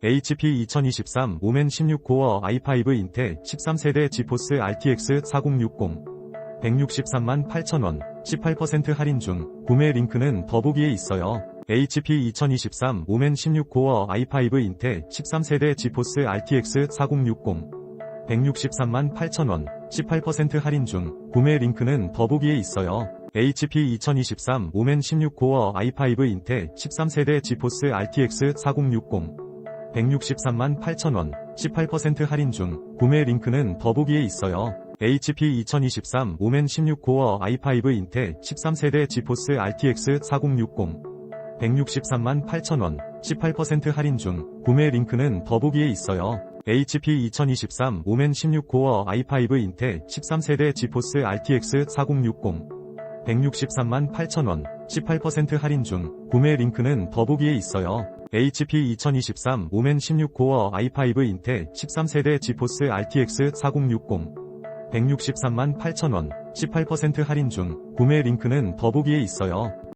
HP 2023 오멘 16 코어 i5 인텔 13세대 지포스 RTX 4060 163만 8천원. 18% 할인 중 구매 링크는 더보기에 있어요. HP 2023 오멘 16 코어 i5 인텔 13세대 지포스 RTX 4060 163만 8천원. 18% 할인 중 구매 링크는 더보기에 있어요. HP 2023 오멘 16 코어 i5 인텔 13세대 지포스 RTX 4060 163만 8천원 18% 할인 중 구매 링크는 더보기에 있어요. HP 2023 오멘 16 코어 i5 인텔 13세대 지포스 RTX 4060 163만 8천원 18% 할인 중 구매 링크는 더보기에 있어요. HP 2023 오멘 16 코어 i5 인텔 13세대 지포스 RTX 4060 163만 8천원 18% 할인 중 구매 링크는 더보기에 있어요. HP 2023 오멘 16 코어 i5 인텔 13세대 지포스 RTX 4060 163만 8천원 18% 할인 중 구매 링크는 더보기에 있어요.